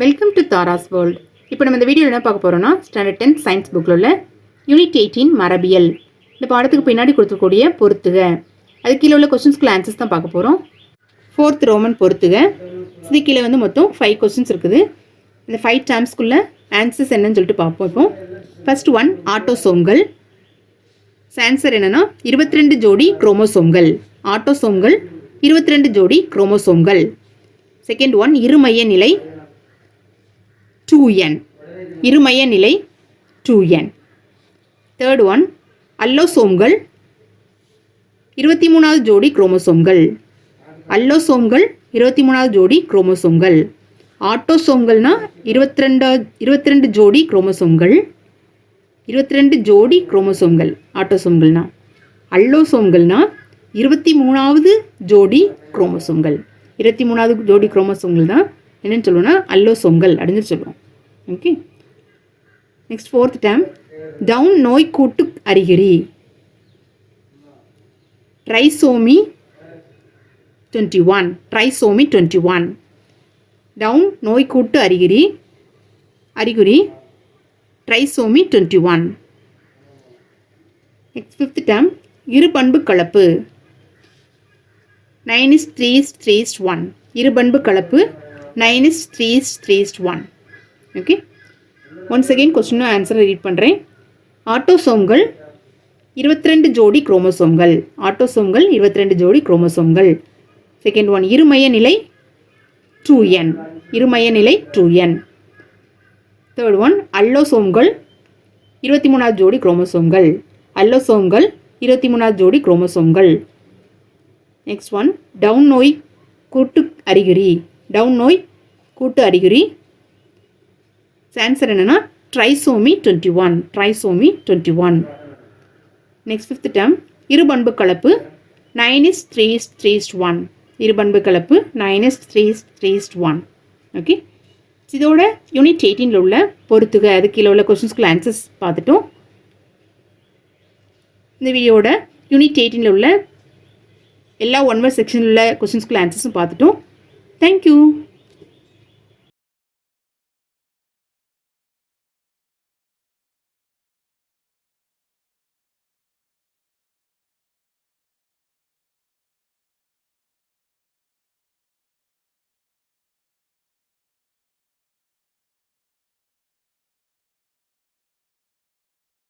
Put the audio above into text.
Welcome to Tara's world இப்போ நம்ம இந்த வீடியோ என்ன பார்க்க போகிறோம்னா ஸ்டாண்டர்ட் டென்த் சயின்ஸ் புக்கில் உள்ள யூனிட் எயிட்டீன் மரபியல். இந்த பாடத்துக்கு பின்னாடி கொடுத்துக்கூடிய பொறுத்துக அது கீழே உள்ள கொஸ்டின்ஸ்க்குள்ள ஆன்சர்ஸ் தான் பார்க்க போகிறோம் ஃபோர்த் ரோமன் பொறுத்துக இது கீழே வந்து மொத்தம் ஃபைவ் கொஸ்டின்ஸ் இருக்குது. இந்த ஃபைவ் டேர்ம்ஸ்க்குள்ள ஆன்சர்ஸ் என்னன்னு சொல்லிட்டு பார்ப்போம் இப்போ. ஃபர்ஸ்ட் ஒன் ஆட்டோசோம்கள் ஆன்சர் என்னென்னா இருபத்தி ரெண்டு ஜோடி குரோமோசோம்கள் ஆட்டோசோம்கள் இருபத்தி ரெண்டு ஜோடி குரோமோசோம்கள் செகண்ட் ஒன் இருமைய நிலை டூ என் இருமைய நிலை டூ என் தேர்ட் ஒன் அல்லோசோம்கள். இருபத்தி மூணாவது ஜோடி குரோமோசோம்கள். அல்லோசோம்கள் இருபத்தி மூணாவது ஜோடி குரோமோசோம்கள். ஆட்டோசோம்கள்னா இருபத்தி ரெண்டாவது இருபத்தி ரெண்டு ஜோடி குரோமோசோம்கள். இருபத்தி ரெண்டு ஜோடி குரோமோசோம்கள் ஆட்டோசோம்கள்னா. அல்லோசோம்கள்னா இருபத்தி மூணாவது ஜோடி குரோமோசோம்கள். இருபத்தி மூணாவது ஜோடி குரோமோசோம்கள் தான் என்னென்னு சொல்லுவோம்னா அல்லோசோம்கள் அப்படின்னு சொல்லுவோம். Okay next fourth time Down நோய் கூட்டு அறிகுறி. Trisomy twenty one trisomy twenty one Down நோய் கூட்டு அறிகுறி. அறிகுறி. Trisomy twenty one next fifth time இரு பண்பு கலப்பு. Nine is three is three is one இரு பண்பு கலப்பு. Nine is three is three is one okay once again கொஸ்டினும் ஆன்சரை ரீட் பண்ணுறேன் ஆட்டோசோம்கள் இருபத்தி ரெண்டு ஜோடி குரோமோசோம்கள். ஆட்டோசோம்கள் இருபத்தி ரெண்டு ஜோடி குரோமோசோம்கள். செகண்ட் ஒன் இருமய நிலை டூ என் இருமய நிலை டூ என் தேர்ட் ஒன் அல்லோசோம்கள் இருபத்தி மூணாவது ஜோடி குரோமோசோம்கள். அல்லோசோம்கள் இருபத்தி மூணாவது ஜோடி குரோமோசோம்கள். நெக்ஸ்ட் ஒன் டவுன் நோய் கூட்டு அறிகுறி. டவுன் நோய் கூட்டு அறிகுறி ஆன்சர் என்னென்னா trisomy twenty one trisomy twenty one next fifth time இருபண்பு கலப்பு nine is three is three is one இருபண்பு கலப்பு nine is three is three is one okay இதோட யூனிட் எயிட்டீனில் உள்ள பொறுத்துக. அது கீழே உள்ள கொஸ்டின்ஸ்க்குள்ள ஆன்சர்ஸ் பார்த்துட்டோம். இந்த வீடியோட யூனிட் எயிட்டீனில் உள்ள எல்லா ஒன் வேர்ட் செக்ஷனில் உள்ள கொஸ்டின்ஸ்க்குள்ள ஆன்சர்ஸும் பார்த்துட்டோம். தேங்க்யூ